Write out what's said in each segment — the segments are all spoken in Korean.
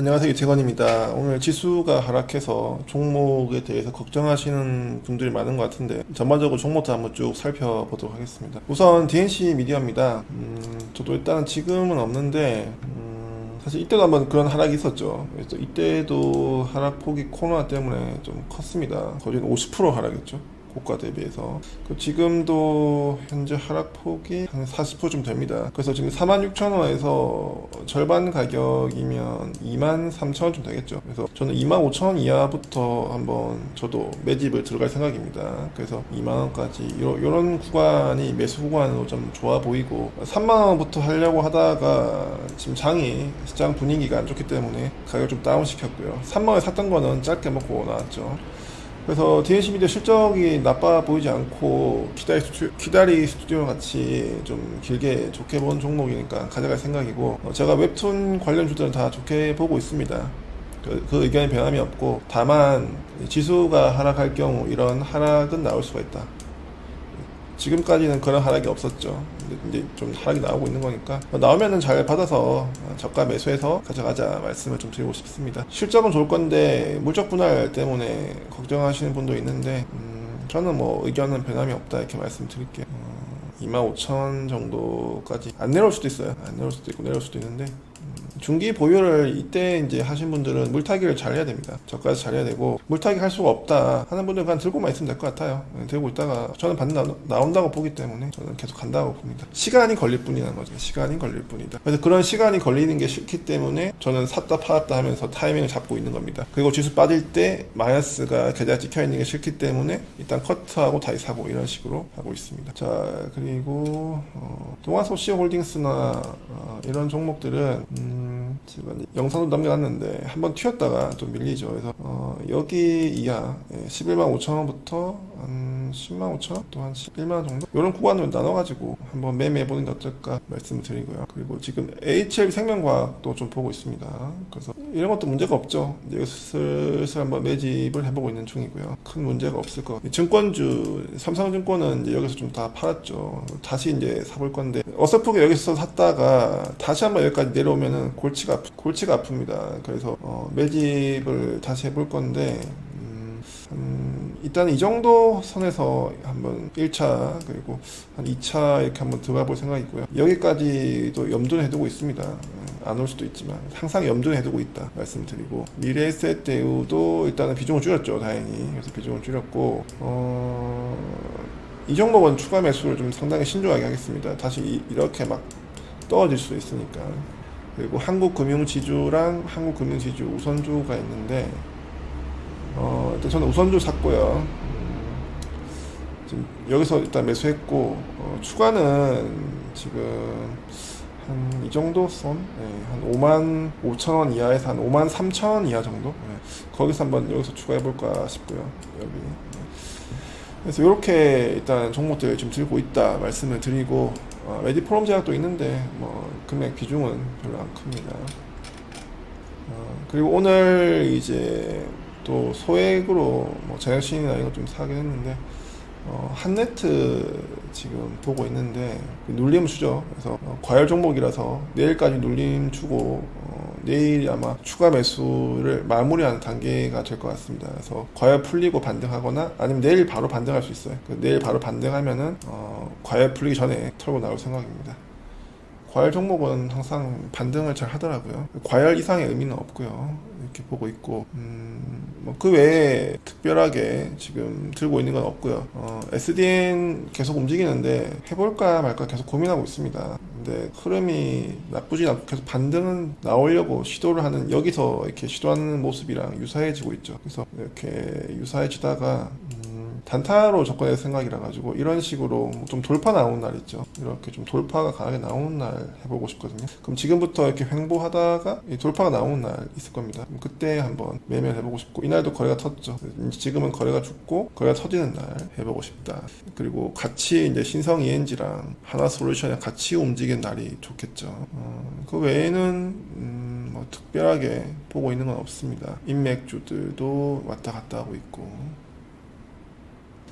안녕하세요 이태건입니다. 오늘 지수가 하락해서 종목에 대해서 걱정하시는 분들이 많은 것 같은데 전반적으로 종목도 한번 쭉 살펴보도록 하겠습니다. 우선 DNC 미디어입니다. 음, 저도 일단은 지금은 없는데 음, 사실 이때도 한번 그런 하락이 있었죠. 그래서 이때도 하락폭이 코로나 때문에 좀 컸습니다. 거의 50% 하락했죠. 고가 대비해서 그 지금도 현재 하락폭이 한 40%좀 됩니다. 그래서 지금 46,000원에서 절반 가격이면 23,000원 좀 되겠죠. 그래서 저는 25,000원 이하부터 한번 저도 매집을 들어갈 생각입니다. 그래서 2만원까지 이런 구간이 매수 구간으로 좀 좋아 보이고 3만원부터 하려고 하다가 지금 장이 시장 분위기가 안 좋기 때문에 가격 좀 다운 시켰고요. 3만원에 샀던 거는 짧게 먹고 나왔죠. 그래서 DNC 미디어 실적이 나빠 보이지 않고 기다리 스튜디오, 기다리 스튜디오 같이 좀 길게 좋게 본 종목이니까 가져갈 생각이고 어, 제가 웹툰 관련 주들은 다 좋게 보고 있습니다. 그, 그 의견에 변함이 없고 다만 지수가 하락할 경우 이런 하락은 나올 수가 있다. 지금까지는 그런 하락이 없었죠. 이제 좀 하락이 나오고 있는 거니까 나오면은 잘 받아서 저가 매수해서 가져가자 말씀을 좀 드리고 싶습니다. 실적은 좋을 건데 물적 분할 때문에 걱정하시는 분도 있는데 음, 저는 뭐 의견은 변함이 없다 이렇게 말씀드릴게요. 어, 25,000 정도까지 안 내려올 수도 있어요. 안 내려올 수도 있고 내려올 수도 있는데 중기 보유를 이때 이제 하신 분들은 물타기를 잘 해야 됩니다. 저까지 잘 해야 되고 물타기 할 수가 없다 하는 분들은 그냥 들고만 있으면 될 것 같아요. 네, 들고 있다가 저는 나, 나온다고 보기 때문에 저는 계속 간다고 봅니다. 시간이 걸릴 뿐이라는 거죠. 시간이 걸릴 뿐이다. 그래서 그런 시간이 걸리는 게 싫기 때문에 저는 샀다 팔았다 하면서 타이밍을 잡고 있는 겁니다. 그리고 지수 빠질 때 마이너스가 계좌 찍혀 있는 게 싫기 때문에 일단 커트하고 다시 사고 이런 식으로 하고 있습니다. 자 그리고 어, 동아소시홀딩스나 어, 이런 종목들은 음, 지금 영상도 남겨놨는데 한번 튀었다가 또 밀리죠. 그래서 어, 여기 이하 예, 11만 5천 원부터 한 10만 5천 원, 또한 11만 원 정도 이런 구간으로 나눠가지고 한번 매매해 보는 게 어떨까 말씀을 드리고요. 그리고 지금 HL 생명과학도 좀 보고 있습니다. 그래서 이런 것도 문제가 없죠. 이제 슬슬 한번 매집을 해보고 있는 중이고요. 큰 문제가 없을 것 같아요. 증권주 삼성증권은 이제 여기서 좀 다 팔았죠. 다시 이제 사볼 건데 어설프게 여기서 샀다가 다시 한번 여기까지 내려오면은 골치가 골치가 아픕니다. 그래서 어, 매집을 다시 해볼 건데 음, 음, 일단 이 정도 선에서 한번 1차 그리고 한 2차 이렇게 한번 들어가 볼 생각이고요. 여기까지도 염두는 해두고 있습니다. 안 올 수도 있지만 항상 염두는 해두고 있다 말씀드리고 미래에셋 대우도 일단은 비중을 줄였죠 다행히 그래서 비중을 줄였고 어, 이 종목은 추가 매수를 좀 상당히 신중하게 하겠습니다. 다시 이, 이렇게 막 떨어질 수 있으니까. 그리고 한국금융지주랑 한국금융지주 우선주가 있는데, 어, 일단 저는 우선주 샀고요. 음, 지금 여기서 일단 매수했고, 어, 추가는 지금 한 이 정도 선? 네, 한 5만 5천 원 이하에서 한 5만 3천 원 이하 정도? 네, 거기서 한번 여기서 추가해 볼까 싶고요. 여기. 그래서 이렇게 일단 종목들 지금 들고 있다 말씀을 드리고 어, 레디 포럼 제약도 있는데 뭐 금액 비중은 별로 안 큽니다. 어, 그리고 오늘 이제 또 소액으로 뭐 제약신이나 이거 좀 사긴 했는데 어, 한네트 지금 보고 있는데 눌림 주죠. 그래서 어, 과열 종목이라서 내일까지 눌림 주고 어, 내일 아마 추가 매수를 마무리하는 단계가 될 것 같습니다. 그래서 과열 풀리고 반등하거나 아니면 내일 바로 반등할 수 있어요. 그 내일 바로 반등하면은 어, 과열 풀리기 전에 털고 나올 생각입니다. 과열 종목은 항상 반등을 잘 하더라고요. 과열 이상의 의미는 없고요. 이렇게 보고 있고, 음, 뭐 그 외에 특별하게 지금 들고 있는 건 없고요. 어, SDN 계속 움직이는데 해볼까 말까 계속 고민하고 있습니다. 근데 흐름이 나쁘지 않고 계속 반등은 나오려고 시도를 하는 여기서 이렇게 시도하는 모습이랑 유사해지고 있죠. 그래서 이렇게 유사해지다가 음, 단타로 접근할 생각이라 가지고 이런 식으로 좀 돌파 나오는 날 있죠. 이렇게 좀 돌파가 강하게 나오는 날 해보고 싶거든요. 그럼 지금부터 이렇게 횡보하다가 이 돌파가 나오는 날 있을 겁니다. 그때 한번 매매를 해보고 싶고 이날도 거래가 터졌죠. 지금은 거래가 죽고 거래가 터지는 날 해보고 싶다. 그리고 같이 이제 신성 ENG랑 하나 솔루션이 같이 움직이는 날이 좋겠죠. 어, 그 외에는 음, 뭐 특별하게 보고 있는 건 없습니다. 인맥주들도 왔다 갔다 하고 있고.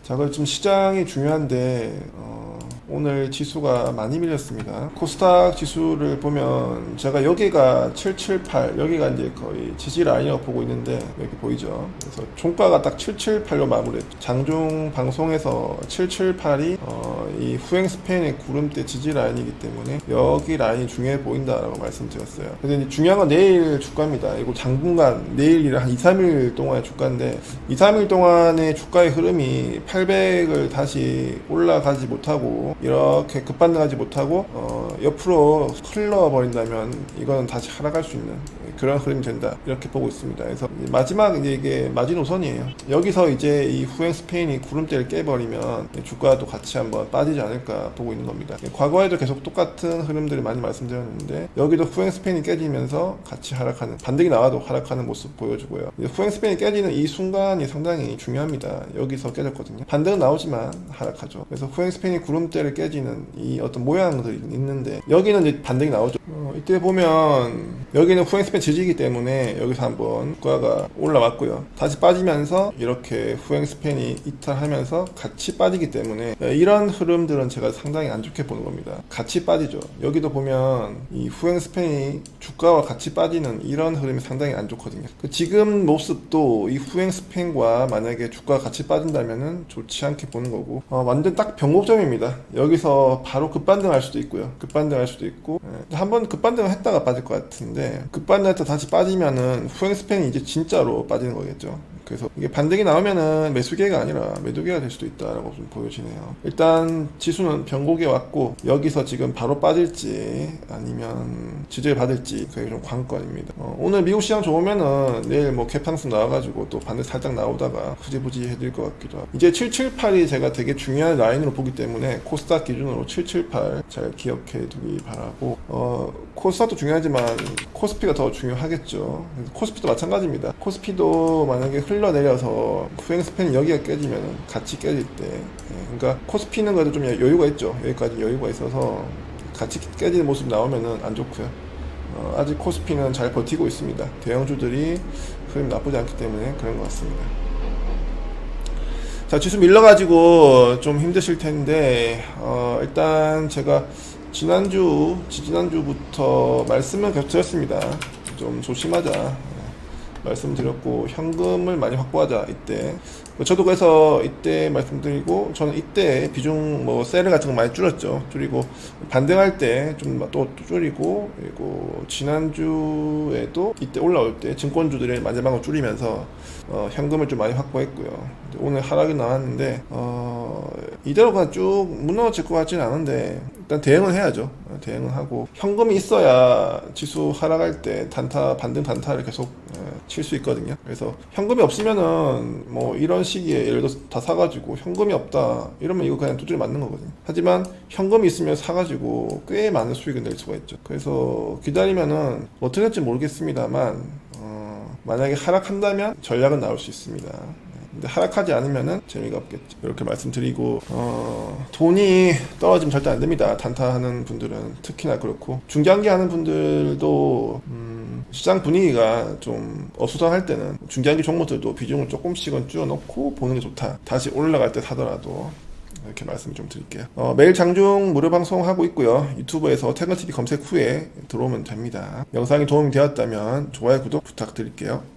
자, 그럼 지금 시장이 중요한데 어, 오늘 지수가 많이 밀렸습니다. 코스닥 지수를 보면 제가 여기가 778 여기가 이제 거의 지지 라인이라고 보고 있는데 여기 보이죠? 그래서 종가가 딱 778로 마무리했죠. 장중 방송에서 778이 어, 이 후행 스팬의 구름대 지지 라인이기 때문에 여기 라인이 중요해 보인다라고 말씀드렸어요. 근데 이제 중요한 건 내일 주가입니다. 이거 당분간 내일이랑 한 2, 3일 동안의 주가인데 2, 3일 동안의 주가의 흐름이 800을 다시 올라가지 못하고 이렇게 급반등하지 못하고 어, 옆으로 흘러버린다면 이거는 다시 하락할 수 있는 그런 흐름이 된다 이렇게 보고 있습니다. 그래서 마지막 이제 이게 마지노선이에요. 여기서 이제 이 후행 스페인이 구름대를 깨버리면 주가도 같이 한번 빠지 지 않을까 보고 있는 겁니다. 과거에도 계속 똑같은 흐름들을 많이 말씀드렸는데 여기도 후행 스페인이 깨지면서 같이 하락하는 반등이 나와도 하락하는 모습 보여주고요. 후행 스페인이 깨지는 이 순간이 상당히 중요합니다. 여기서 깨졌거든요. 반등은 나오지만 하락하죠. 그래서 후행 스페인이 구름대를 깨지는 이 어떤 모양들이 있는데 여기는 이제 반등이 나오죠. 어, 이때 보면 여기는 후행 스페인 지지이기 때문에 여기서 한번 주가가 올라왔고요. 다시 빠지면서 이렇게 후행 스팬이 이탈하면서 같이 빠지기 때문에 이런 흐름 들은 제가 상당히 안 좋게 보는 겁니다. 같이 빠지죠. 여기도 보면 이 후행 스팬이 주가와 같이 빠지는 이런 흐름이 상당히 안 좋거든요. 그 지금 모습도 이 후행 스팬과 만약에 주가가 같이 빠진다면은 좋지 않게 보는 거고 어, 완전 딱 변곡점입니다. 여기서 바로 급반등할 수도 있고요. 급반등할 수도 있고 예, 한번 급반등을 했다가 빠질 것 같은데 급반등했다 다시 빠지면은 후행 스팬이 이제 진짜로 빠지는 거겠죠. 그래서 이게 반등이 나오면은 매수기회가 아니라 매도기회가 될 수도 있다라고 좀 보여지네요. 일단 지수는 변곡에 왔고 여기서 지금 바로 빠질지 아니면 지지를 받을지 그게 좀 관건입니다. 어, 오늘 미국 시장 좋으면은 내일 뭐 캡상승 나와가지고 또 반등 살짝 나오다가 흐지부지 해질 것 같기도 하고 이제 778이 제가 되게 중요한 라인으로 보기 때문에 코스닥 기준으로 778 잘 기억해 두기 바라고 어, 코스닥도 중요하지만 코스피가 더 중요하겠죠. 코스피도 마찬가지입니다. 코스피도 만약에 흘 러내려서 후행 스팬이 여기가 깨지면 같이 깨질 때, 예, 그러니까 코스피는 그래도 좀 여유가 있죠. 여기까지 여유가 있어서 같이 깨지는 모습 나오면은 안 좋고요. 어, 아직 코스피는 잘 버티고 있습니다. 대형주들이 흐름 나쁘지 않기 때문에 그런 것 같습니다. 자, 지수 밀려가지고 좀 힘드실 텐데, 어, 일단 제가 지난주, 지지난주부터 말씀을 계속 드렸습니다. 좀 조심하자. 네, 말씀드렸고, 현금을 많이 확보하자, 이때. 저도 그래서 이때 말씀드리고, 저는 이때 비중 뭐, 세일 같은 거 많이 줄였죠. 줄이고, 반등할 때 좀 또 줄이고, 그리고 지난주에도 이때 올라올 때 증권주들의 마지막으로 줄이면서, 어, 현금을 좀 많이 확보했고요. 오늘 하락이 나왔는데, 어, 이대로 그냥 쭉 무너질 것 같지는 않은데, 일단 대응을 해야죠. 어, 대응을 하고 현금이 있어야 지수 하락할 때 단타 반등 단타를 계속 칠 수 있거든요. 그래서 현금이 없으면은 뭐 이런 시기에 예를 들어서 다 사가지고 현금이 없다 이러면 이거 그냥 두드려 맞는 거거든요. 하지만 현금이 있으면 사가지고 꽤 많은 수익을 낼 수가 있죠. 그래서 기다리면은 어떻게 될지 모르겠습니다만 어, 만약에 하락한다면 전략은 나올 수 있습니다. 근데 하락하지 않으면은 재미가 없겠죠. 이렇게 말씀드리고 어, 돈이 떨어지면 절대 안 됩니다. 단타하는 분들은 특히나 그렇고 중장기 하는 분들도 음, 시장 분위기가 좀 어수선할 때는 중장기 종목들도 비중을 조금씩은 줄여놓고 보는 게 좋다. 다시 올라갈 때 사더라도 이렇게 말씀 좀 드릴게요. 어, 매일 장중 무료 방송 하고 있고요. 유튜브에서 태근TV 검색 후에 들어오면 됩니다. 영상이 도움이 되었다면 좋아요, 구독 부탁드릴게요.